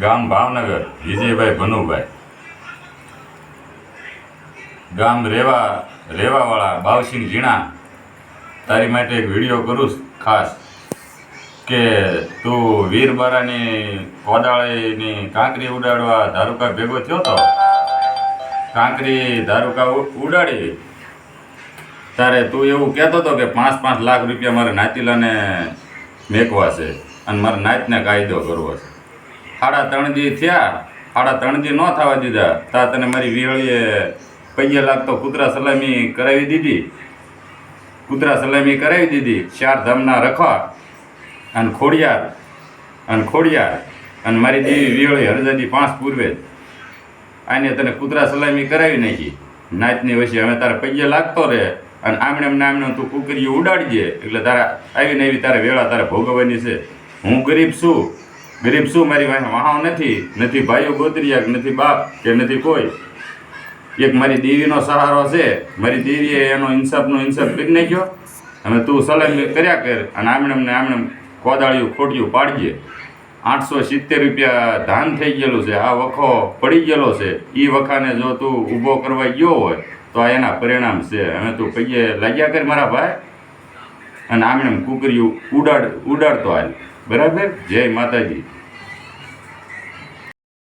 ગામ ભાવનગર, વિજયભાઈ ભનુભાઈ. ગામ રેવા, રેવાવાળા ભાવસિંહ ઝીણા. તારી માટે એક વીડિયો કરું ખાસ, કે તું વીરબારાની કોદાળીની કાંકરી ઉડાડવા ધારુકા ભેગો થયો તો? કાંકરી ધારુકા ઉડાડી. તારે તું એવું કહેતો હતો કે પાંચ પાંચ લાખ રૂપિયા મારે નાતીલાને મેકવા છે, અને મારે નાતને કાયદો કરવો છે. સાડા ત્રણ દી થયા. સાડા ત્રણ દી ન થવા દીધા. તા તને મારી વિહળીએ પૈયા લાગતો કૂતરા સલામી કરાવી દીધી. કૂતરા સલામી કરાવી દીધી. ચાર ધામના રખવા અને ખોડિયાર અને ખોડિયાર અને મારી દેવી વિહળી હરજાદી પાંચ પૂર્વે. આને તને કૂતરા સલામી કરાવી નાખી. નાચની વચ્ચે હવે તારે પૈયા લાગતો રહે અને આમણે ને આમણે તું કુકરીઓ ઉડાડજે. એટલે તારા આવીને એવી તારે વેળા તારે ભોગવવાની છે. હું ગરીબ છું. ગરીબ શું મારી પાસે વાહણ નથી. નથી ભાઈઓ ગોતરિયા નથી બાપ કે નથી કોઈ. એક મારી દેવીનો સહારો છે. મારી દેવીએ એનો ઇન્સાફનો ઇન્સાફ કરી નાખ્યો. અને તું સલામ કર્યા કર. અને આમણે ને આમણે કોદાળિયું, ખોટિયું પાડીએ આઠસો સિત્તેર રૂપિયા ધાન થઈ ગયેલું છે. આ વખો પડી ગયેલો છે. એ વખાને જો તું ઊભો કરવા ગયો હોય, તો આ એના પરિણામ છે. અને તું પૈયે લાગ્યા કર મારા ભાઈ. અને આમણે કુકરી ઉડાડ, ઉડાડતો હાલ. બરાબર? જય માતાજી.